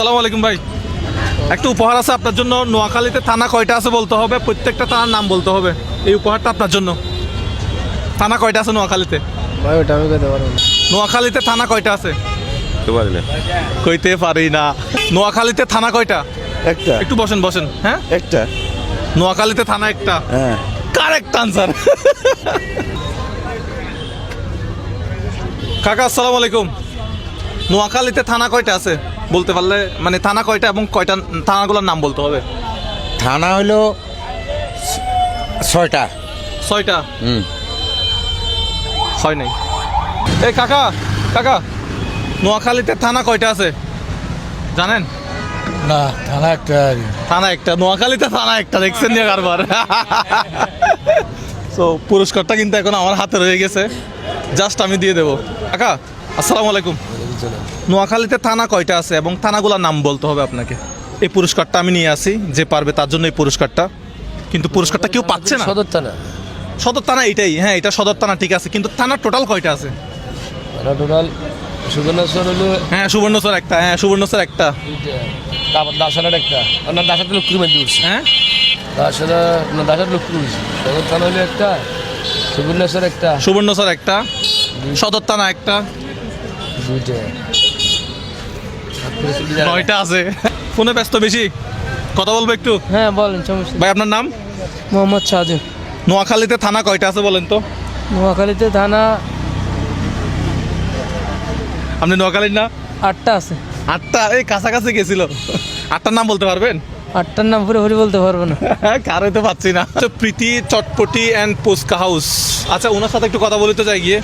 আসসালামু আলাইকুম ভাই। একটা উপহার আছে আপনার জন্য। নোয়াখালীতে থানা কয়টা আছে বলতে হবে? প্রত্যেকটা থানার নাম বলতে হবে। এই উপহারটা আপনার জন্য। থানা কয়টা আছে নোয়াখালীতে? ভাই ওটা আমি কইতে পারব না। নোয়াখালীতে থানা কয়টা আছে? তো পারি না। কইতে পারি না। নোয়াখালীতে থানা কয়টা? একটা। একটু বসেন বসেন। হ্যাঁ? একটা। নোয়াখালীতে থানা একটা। হ্যাঁ। কারেক্ট আনসার কাকা আসসালামু আলাইকুম। নোয়াখালীতে থানা কয়টা আছে? বলতে পারলে মানে থানা কয়টা এবং কয়টা থানাগুলোর নাম বলতে হবে? থানা হলো ছয়টা। ছয়টা? হুম। হয় নাই। এই কাকা কাকা নোয়াখালীতে থানা কয়টা আছে? জানেন? না থানা একটা থানা একটা নোয়াখালীতে থানা একটা দেখছেন নিয়ে কারবার। তো পুরস্কারটা কিন্তু এখন আমার হাতে রয়ে গেছে। জাস্ট আমি দিয়ে দেবো। কাকা আসসালামু আলাইকুম। নোয়াখালীতে থানা কয়টা আছে এবং থানাগুলোর নাম বলতে হবে আপনাকে? এই পুরস্কারটা আমি নিয়ে আসি যে পারবে তার জন্য এই পুরস্কারটা। কিন্তু পুরস্কারটা কেউ পাচ্ছে না। সদর থানা। সদর থানা এটাই হ্যাঁ এটা সদর থানা ঠিক আছে। কিন্তু থানার টোটাল কয়টা আছে? ওরা টোটাল সুবর্ণেশ্বর হলো হ্যাঁ সুবর্ণচর একটা হ্যাঁ সুবর্ণচর একটা। তারপর দাসানের একটা। আর না দাসাটা লক্ষ্মীর মধ্যে উঠছে। হ্যাঁ? দাসাটা না দাসার লক্ষ্মী উঠছে। সদর থানা হলো একটা সুবর্ণেশ্বর একটা। সুবর্ণচর একটা সদর থানা একটা। দুইটা। নয়টা আছে। ফোনে ব্যস্ত বেশি। কথা বলব একটু? হ্যাঁ বলেন সমস্যা ভাই আপনার নাম? মোহাম্মদ সাজু। নোয়াখালীতে থানা কয়টা আছে বলেন তো? নোয়াখালীতে থানা আপনি নোয়াখালীর না? আটটা আছে। আটটা? এই কাছাকাছি গেছিল। আটটার নাম বলতে পারবেন? আটটার নাম পুরো পুরি বলতে পারব না। কার হইতে পাচ্ছি না। আচ্ছা, প্রীতি চটপটি অ্যান্ড পুস্কা হাউস আচ্ছা ওনার সাথে একটু কথা বলতে চাই গিয়ে।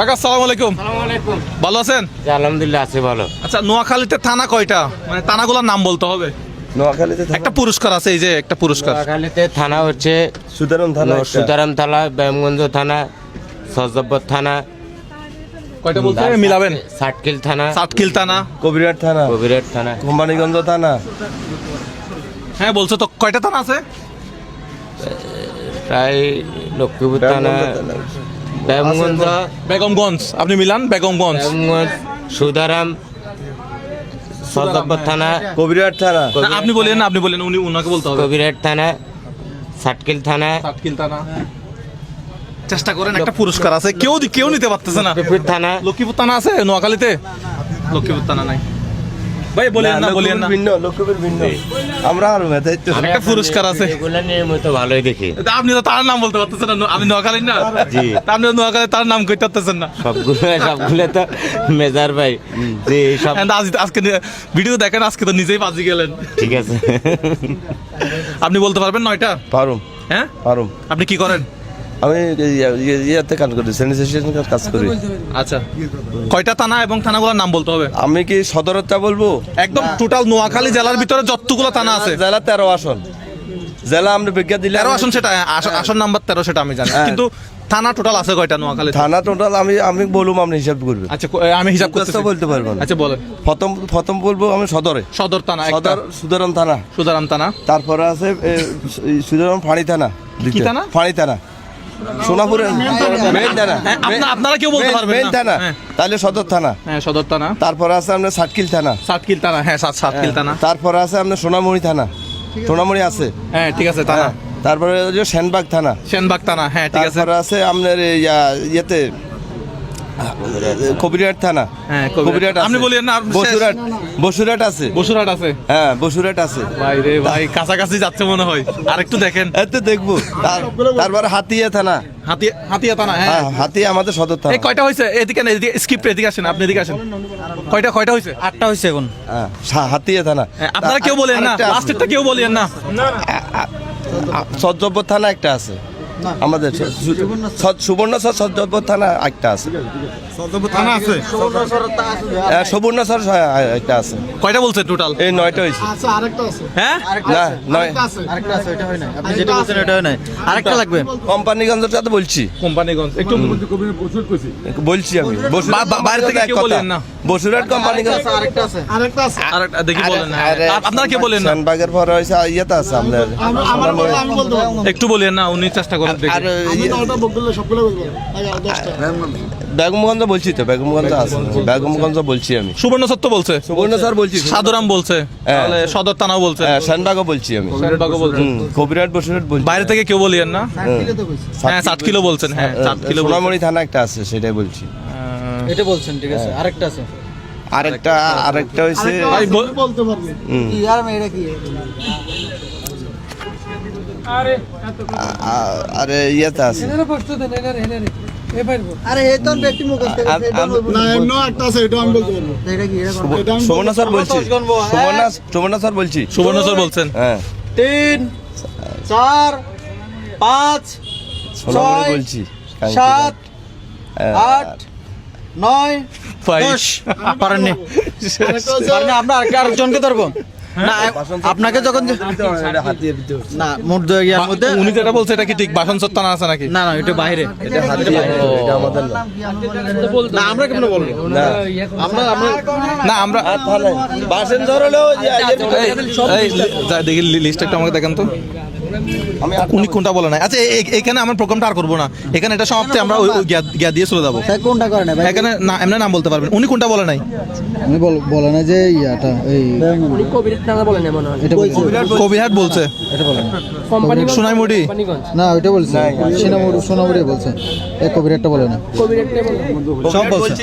কাকা আসসালামু আলাইকুম। ভালো আছেন? আলহামদুলিল্লাহ আছে ভালো। আচ্ছা নোয়াখালীতে থানা কয়টা? মানে থানাগুলোর নাম বলতে হবে। নোয়াখালীতে একটা পুরস্কার আছে এই যে একটা পুরস্কার। নোয়াখালীতে থানা হচ্ছে সুদারম থানা। সুতারাম থানা ব্যায়ামগঞ্জ থানা সজব্বর থানা। কয়টা বলতে মিলাবেন। সাটকিল থানা। সাতকিল থানা। কবিরাট থানা। কবিরের থানা। কোম্পানিগঞ্জ থানা। হ্যাঁ বলছো তো কয়টা থানা আছে? প্রায় লক্ষ্মীপুর থানা। ব্যায়ামগঞ্জ বেগমগঞ্জ। আপনি মিলান বেগমগঞ্জ। ব্যায়ামগঞ্জ সুদারাম সজব্বর থানা কবিরাট থানা। আপনি বলেন আপনি বলেন উনি উনাকে বলতে হবে। কবিরের থানা সাটকিল থানা। সাতকিল থানা। চেষ্টা করেন একটা পুরস্কার আছে। কেউ কেউ নিতে পারতেছে না। লক্ষ্মীপুর থানা। লক্ষ্মীপুর থানা আছে নোয়াখালীতে? লক্ষ্মীপুর থানা নাই। ভাই বলেন না বলেন না। ভিন্ন লক্ষ্মীপুর ভিন্ন। আমরা আর মেধাই একটা পুরস্কার আছে। এগুলো নিয়মিত ভালোই দেখি। আপনি তো তার নাম বলতে পারতেছেন না আমি নোয়াখালীর না? জি। তা আপনি নোয়াখালী তার নাম কইতে পারতেছেন না। সবগুলো সবগুলো তো মেজার ভাই। যে সব আজকে ভিডিও দেখেন আজকে তো নিজেই বাজি গেলেন। ঠিক আছে। আপনি বলতে পারবেন নয়টা পারুম। হ্যাঁ? পারুম। আপনি কি করেন? আমি ইয়া- ইয়া- ইয়াতে কাজ করি স্যানিটেশন কাজ করি। আচ্ছা। কয়টা থানা এবং থানাগুলোর নাম বলতে হবে? আমি কি সদরতা বলব? একদম টোটাল নোয়াখালী জেলার ভিতরে যতগুলো থানা আছে। জেলা তেরো আসন। জেলা আমরা বিজ্ঞা দিলে তেরো আসন সেটা আস- আসন নাম্বার তেরো সেটা আমি জানি। হ্যাঁ। কিন্তু থানা টোটাল আছে কয়টা নোয়াখালী থানা টোটাল আমি আমি বলুম আপনি হিসাব করবেন। আচ্ছা আমি হিসাব করতে বলতে পারব। আচ্ছা বলেন। প্রথম প্রথম বলব আমি সদরে। সদর থানা সদর সুদারাম থানা। সুদারাম থানা। তারপরে আছে সুদারাম ফাঁড়ি। থানা? ফাঁড়ি থানা। সোনাপুরের মেইন থানা। হ্যাঁ, আপনারা কেউ বলতে পারবেন মেইন থানা। হ্যাঁ। তাহলে সদর থানা। হ্যাঁ সদর থানা। তারপরে আছে আপনার সাতকিল থানা। সাতকিল থানা। হ্যাঁ সাত সাতকিল থানা। তারপরে আছে আপনার সোনামুড়ি থানা। সোনামুড়ি আছে। হ্যাঁ ঠিক আছে থানা। তারপরে সেনবাগ থানা। সেনবাগ থানা। হ্যাঁ ঠিক আছে। তারপরে আছে আপনার ইয়েতে কবিরহাট থানা। হ্যাঁ, আপনি বলিয়েন না, আছে। বসুরহাট আছে? হ্যাঁ বসুরহাট আছে। ভাই রে ভাই। কাছাকাছি যাচ্ছে মনে হয়। আর একটু দেখেন এত দেখব। তার- তারপরে হাতিয়া থানা। হাতিয়া হাতিয়া থানা হ্যাঁ। হ্যাঁ হাতিয়া আমাদের সদর থানা। এই কয়টা হয়েছে এদিকে না এদিকে স্কিপ এদিকে আসেন আপনি এদিকে আসেন। কয়টা কয়টা আটটা এখন। হ্যাঁ, সা- হাতিয়া থানা। আপনারা কেউ বলেন না লাস্টেরটা কেউ বলেন না। থানা একটা আছে। আমাদের স- সুবর্ণ সজ্জব্য থানা একটা আছে। থানা আছে? হ্যাঁ, সুবর্ণচর হ্যাঁ, একটা আছে। কয়টা বলছেন টোটাল? এই নয়টা হয়েছে। হ্যাঁ? না নয়। আরেকটা লাগবে। কোম্পানিগঞ্জের বলছি। কোম্পানিগঞ্জ। একটু বলছি আমি। বাইরে থেকে বসুরহাট কোম্পানিগঞ্জ আর একটা দেখি বলেন না। আপ- আপনারা কেউ বলেন না? সেনবাগের পরে হয়েছে ইয়েতে আছে আপনার। একটু বলেন না উনি চেষ্টা করেন দেখি। আর ইয়ে- বেগমগঞ্জ বলছি তো বেগমগঞ্জ আছে। বেগমগঞ্জ বলছি আমি। সুবর্ণ সত্য বলছে। সুবর্ণ স্যার বলছি সাধুরাম বলছে। হ্যাঁ। তাহলে সদর থানাও বলছে। হ্যাঁ শানবাগও বলছি আমি। শানবাগও বলছে। কবিরাট বসিরহাট বলছি। বাইরে থেকে কেউ বলিয়েন না? হ্যাঁ। সাত কিলো বলছেন হ্যাঁ সাত কিলো। সোনামণি থানা একটা আছে সেটাই বলছি। এটা বলছেন ঠিক আছে। আরেকটা আছে। আরেকটা আরেকটা হয়েছে ভাই বল- আর ইয়েতে আছে। আরে এই তো ব্যক্তি মুখস্থ আম- আম- না এমন একটা আছে এটা আমি বলতে পারব। এটা কি এটা এটা আমি সুবর্ণ স্যার বলছি। সুবর্ণ স্যার বলছি। সুবর্ণ স্যার বলছেন। হ্যাঁ। তিন চার পাঁচ ছয়, বলছি। সাত হ্যাঁ, আট নয় বাইশ। পারেননি পারেননি আমরা আরেকজনকে ধরবো। না আপনাকে যখন। না মোট মধ্যে উনি যেটা বলছে এটা কি ঠিক? বাসন সত্তা না আছে নাকি? না না এটা বাইরে। এটা এটা আমাদের না। না আমরা কেমন বলব? না। আমরা আমরা না আমরা আর থানায়। বাসেন ধর হলেও যে আজের ভিতরে এই, এই, যা দেখি লিস্ট একটু আমাকে দেখেন তো। উনি কোনটা বলে না আচ্ছা এখানে আমার প্রোগ্রামটা আর করব না। এখানে এটা সমাপ্তি আমরা ওই গিয়া- দিয়ে চলে যাব। কোনটা করে না এখানে না এমনি নাম বলতে পারবেন। উনি কোনটা বলে নাই? আমি বল- না যে ইয়াটা এই এটা বলছে। কবিরহাট বলছে। এটা বলে না সোনাইমুড়ি। না ওইটা বলছে। সোনামুড়ি সোনামুড়ি বলছে। এই কবিরাটটা বলে না সব বলছি।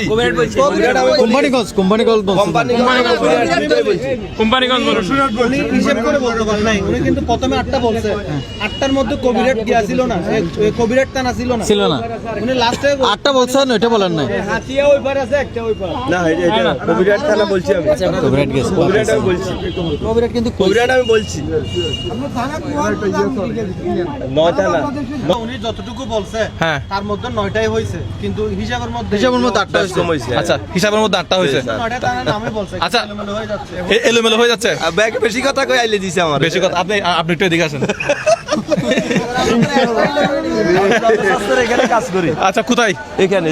কোম্পানিগঞ্জ কোম্পানিগঞ্জ বলছে। কোম্পানি উনি হিসেব করে বলতে পারে। নাই উনি কিন্তু প্রথমে আটটা বলছে। আটটার মধ্যে কবিরাট গিয়া ছিল না। কবিরাট টানা ছিল না। ছিল না। উনি লাস্টে আটটা বলছেন ওইটা বলেন না হাতিয়া ওই পার আছে একটা ওই পার না এটা এটা কবিরাট থানা বলছি আমি। কবিরাট গেছে কবিরাট আমি বলছি। কবিরাট কিন্তু কবিরাট আমি বলছি। নয় থানা উনি যতটুকু বলছে হ্যাঁ। তার মধ্যে নয়টাই হয়েছে কিন্তু হিসাবের মধ্যে হিসাবের মধ্যে আটটা হয়েছে আচ্ছা হিসাবের মধ্যে আটটা হয়েছে নয়টা টানা নামে বলছে আচ্ছা। এলোমেলো হয়ে যাচ্ছে। হয়ে বেশি কথা কই আইলে দিছে আমার। বেশি কথা আপনি আপনি একটু এদিকে আসেন। আচ্ছা কোথায়? এখানে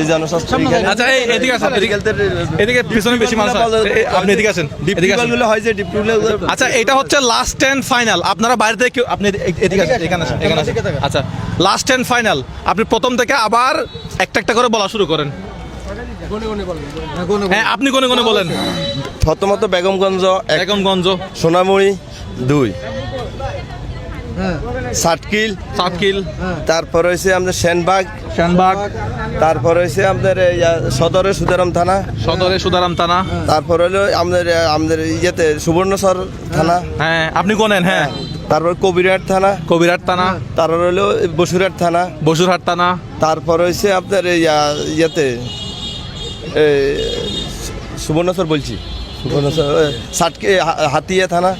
আচ্ছা এদিকে আসেন এদিকে এদিকে পিছনে বেশি মানুষ আপনি এদিকে আসেন এদিকে আসেন। ডিপগুলো হয় যে আচ্ছা এটা হচ্ছে লাস্ট এন্ড ফাইনাল আপনারা বাইরে থেকে আপনি এদিকে আসেন এখানে আসেন এখানে আসেন। আচ্ছা লাস্ট এন্ড ফাইনাল আপনি প্রথম থেকে আবার একটা একটা করে বলা শুরু করেন। হ্যাঁ আপনি কোনে কোনে বলেন? প্রথমত বেগমগঞ্জ বেগমগঞ্জ। সোনামুড়ি দুই। সাতকিল সাতকিল তারপর হয়েছে আমাদের সেনবাগ। শানবাগ তারপর হয়েছে আমাদের সদরে সুদারাম থানা। সদরে সুদারাম থানা। তারপর হলো আমাদের আমাদের ইয়েতে সুবর্ণচর থানা। হ্যাঁ আপনি কোনেন? হ্যাঁ। তারপর কবিরহাট থানা। কবিরাট থানা। তারপর হলো বসুরহাট থানা। বসুরহাট থানা। তারপর হয়েছে আপনার ইয়েতে এই, বলছি। সুবর্ণচর এ, হাতিয়া থানা।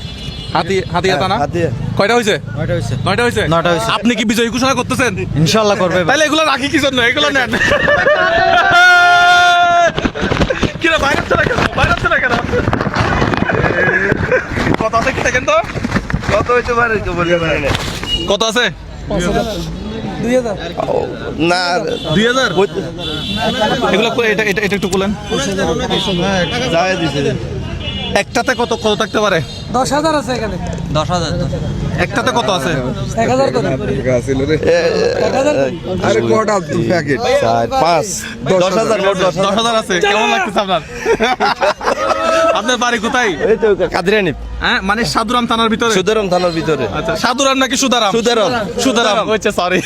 হাতি হাতিয়া হ্যাঁ, থানা? হাতিয়া। কয়টা হয়েছে? নয়টা হয়েছে। নয়টা হয়েছে? নয়টা হয়েছে। আপনি কি বিজয় ঘোষণা করতেছেন? ইনশাআল্লাহ করবে ভাই। তাহলে এগুলো রাখি কি জন্য? এগুলো নেন। কিরে বাইরে চলে কেন? বাইরে চলে কেন? কত আছে কি দেখেন তো? কত হইতে পারে তো বলতে পারে কত আছে? না দুই হাজার? এগুলো এটা এটা এটা একটু বলেন। যায় দিছে। একটাতে কত কত থাকতে পারে? দশ হাজার একটাতে কত আছে? আরে কটা প্যাকেট। চার পাঁচ। দশ হাজার। দশ দশ হাজার আছে। কেমন লাগতেছে আপনার? আপনার বাড়ি কোথায়? এই তো কাদিরানি। হ্যাঁ মানে সাধুরাম থানার ভিতরে? সুদারাম থানার ভিতরে। আচ্ছা সাধুরাম নাকি সুদারাম? সুদারাম। সুদারাম। হচ্ছে সরি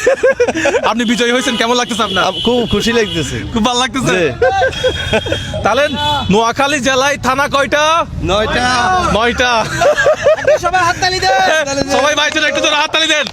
আপনি বিজয়ী হয়েছেন কেমন লাগতেছে আপনার? খুব খুশি লাগতেছে। খুব ভালো লাগতেছে। তাহলে নোয়াখালী জেলায় থানা কয়টা? নয়টা। নয়টা। সবাই হাততালি দেন। সবাই ভাইদের একটু জোরে হাততালি দেন।